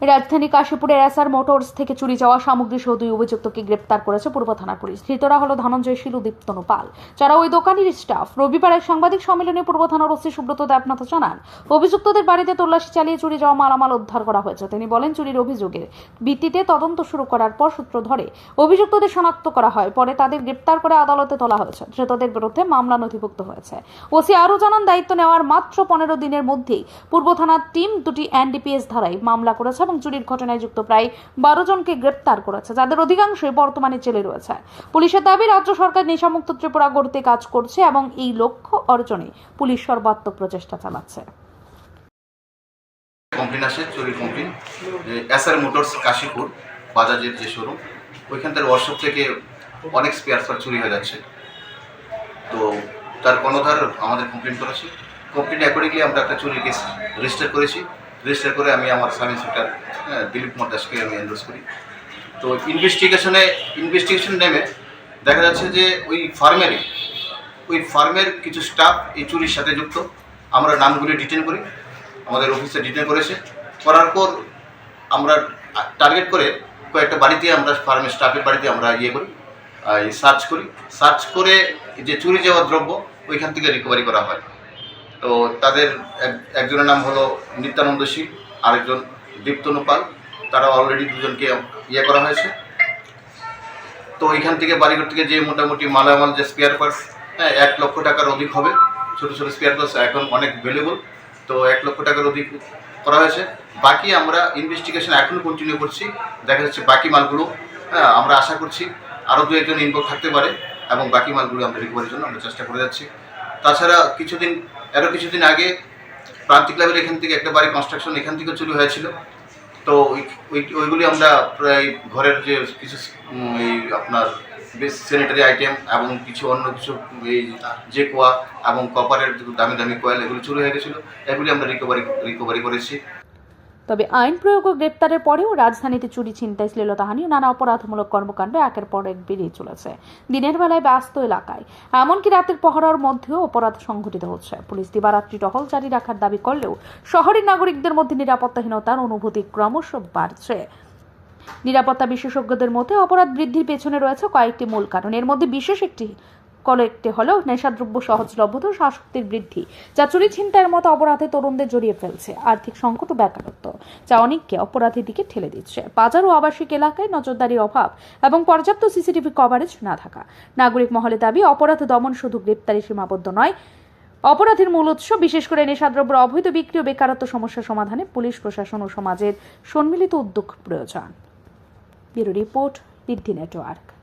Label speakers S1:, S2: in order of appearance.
S1: রাজধানী কাশীপুরের SR motors থেকে চুরি যাওয়া সামগ্রী সহ দুই অভিযুক্তকে গ্রেপ্তার করেছে পূর্ব থানার পুলিশ। ধৃতরা হলো ধনঞ্জয় শীল, দীপ্তনু পাল। যারা ওই দোকানের স্টাফ রবিবার এক সাংবাদিক সম্মেলনে পূর্ব থানার ওসি সুব্রত দেবনাথ জানান, অভিযুক্তদের বাড়িতে তল্লাশি চালিয়ে চুরি যাওয়া মালামাল উদ্ধার করা হয়েছে। তিনি বলেন, চুরির অভিযোগের ভিত্তিতে তদন্ত শুরু করার পর সূত্র ধরে অভিযুক্তদের শনাক্ত করা হয়। পরে তাদের গ্রেপ্তার করে আদালতে তোলা হয়েছে। ধৃতদের বিরুদ্ধে মামলা নথিভুক্ত হয়েছে। ওসি আরও জানান, দায়িত্ব নেওয়ার মাত্র পনেরো দিনের মধ্যেই পূর্ব থানার টিম দুটি এনডিপিএস ধারায় মামলা করেছে। এবং চুরির ঘটনায় যুক্ত প্রায় বারো জনকে গ্রেপ্তার করেছে, যাদের অধিকাংশই বর্তমানে জেলে রয়েছে। পুলিশের দাবি, রাজ্য সরকার নেশামুক্ত ত্রিপুরা গড়তে কাজ করছে এবং এই লক্ষ্য অর্জনে পুলিশ সর্বাত্মক প্রচেষ্টা চালাচ্ছে।
S2: কমপ্লেন আসে, চুরির কমপ্লেন। এসআর মোটরস কাশীপুর বাজাজের যে শোরুম ওইখান থেকে ওয়ার্কশপ থেকে অনেক স্পেয়ার পার্ট চুরি হয়ে যাচ্ছে। তো তার কর্ণধার আমাদের কমপ্লেন করেছে। কমপ্লেন অ্যাকর্ডিংলি আমরা একটা চুরির কেস রেজিস্টার করেছি। রেজিস্টার করে আমি আমার সাব ইন্সপেক্টর হ্যাঁ, দিলীপ কুমার দাসকে আমি এন্ডোর্স করি। তো ইনভেস্টিগেশনে ইনভেস্টিগেশন নেমে দেখা যাচ্ছে যে ওই ফার্মেরই ওই ফার্মের কিছু স্টাফ এই চুরির সাথে যুক্ত। আমরা নামগুলি ডিটেন করি আমাদের অফিসে ডিটেন করেছে। করার পর আমরা টার্গেট করে কয়েকটা বাড়িতে আমরা ফার্মের স্টাফের বাড়িতে আমরা ইয়ে করি সার্চ করি। সার্চ করে যে চুরি যাওয়া দ্রব্য ওইখান থেকে রিকভারি করা হয়। তো তাদের এক- একজনের নাম হলো নিত্যানন্দ শীল, আরেকজন দীপ্তনু পাল। তারা অলরেডি দুজনকে ইয়ে করা হয়েছে। তো ওইখান থেকে বাড়িঘর থেকে যে মোটামুটি মালামাল, যে স্পেয়ার পার্টস হ্যাঁ এক লক্ষ টাকার অধিক হবে। ছোটো ছোটো স্পেয়ার পার্টস এখন অনেক ভ্যালুয়েবল তো এক লক্ষ টাকার অধিক করা হয়েছে। বাকি আমরা ইনভেস্টিগেশন এখনও কন্টিনিউ করছি। দেখা যাচ্ছে বাকি মালগুলো হ্যাঁ আমরা আশা করছি আরও দু একজন ইনভলভ থাকতে পারে এবং বাকি মালগুলো আমরা রিকভারির জন্য আমরা চেষ্টা করে যাচ্ছি। তাছাড়া কিছুদিন আরও কিছুদিন আগে প্রান্তিক ক্লাবের এখান থেকে একটা বাড়ি কনস্ট্রাকশন এখান থেকে চুরি হয়েছিল। তো ওই- ওই- ওইগুলি আমরা প্রায় ঘরের যে কিছু এই আপনার স্যানিটারি আইটেম এবং কিছু অন্য কিছু, এই যে কোয়া এবং কপারের দামি দামি কয়েল এগুলো চুরি হয়ে গেছিল। এগুলি আমরা রিকভারি রিকভারি করেছি।
S1: তবে আইন প্রয়োগ ও গ্রেপ্তারের পরেও রাজধানীতে চুরি ছিনতাই, শ্লীলতাহানি ও নানা অপরাধমূলক কর্মকাণ্ড একের পর এক বেড়েই চলেছে। দিনের বেলায় ব্যস্ত এলাকায়। এমনকি রাতের পহরার মধ্যেও অপরাধ সংঘটিত হচ্ছে। পুলিশ দিবারাত্রি টহল জারি রাখার দাবি করলেও শহরের নাগরিকদের মধ্যে নিরাপত্তাহীনতার অনুভূতি ক্রমশ বাড়ছে। নিরাপত্তা বিশেষজ্ঞদের মধ্যে অপরাধ বৃদ্ধির পেছনে রয়েছে কয়েকটি মূল কারণ। এর মধ্যে বিশেষ একটি কয়েকটি হলো নেশাদ্রব্য সহজলভ্যতা ও বৃদ্ধি। যা চুরি ছিনতাইয়ের মতো অপরাধে তরুণদের জড়িয়ে ফেলছে। আর্থিক সংকট ও বেকারত্ব। যা অনেককে অপরাধের দিকে ঠেলে দিচ্ছে। বাজার ও আবাসিক এলাকায় নজরদারির অভাব এবং পর্যাপ্ত সিসিটিভি কভারেজ না থাকা। নাগরিক মহলে দাবি, অপরাধ দমন শুধু গ্রেপ্তারি সীমাবদ্ধ নয়। অপরাধের মূল উৎস, বিশেষ করে নেশাদ্রব্যের অবৈধ বিক্রি ও বেকারত্ব সমস্যা সমাধানে পুলিশ, প্রশাসন ও সমাজের সম্মিলিত উদ্যোগ প্রয়োজন। ব্যুরো রিপোর্ট বৃদ্ধি নেটওয়ার্ক।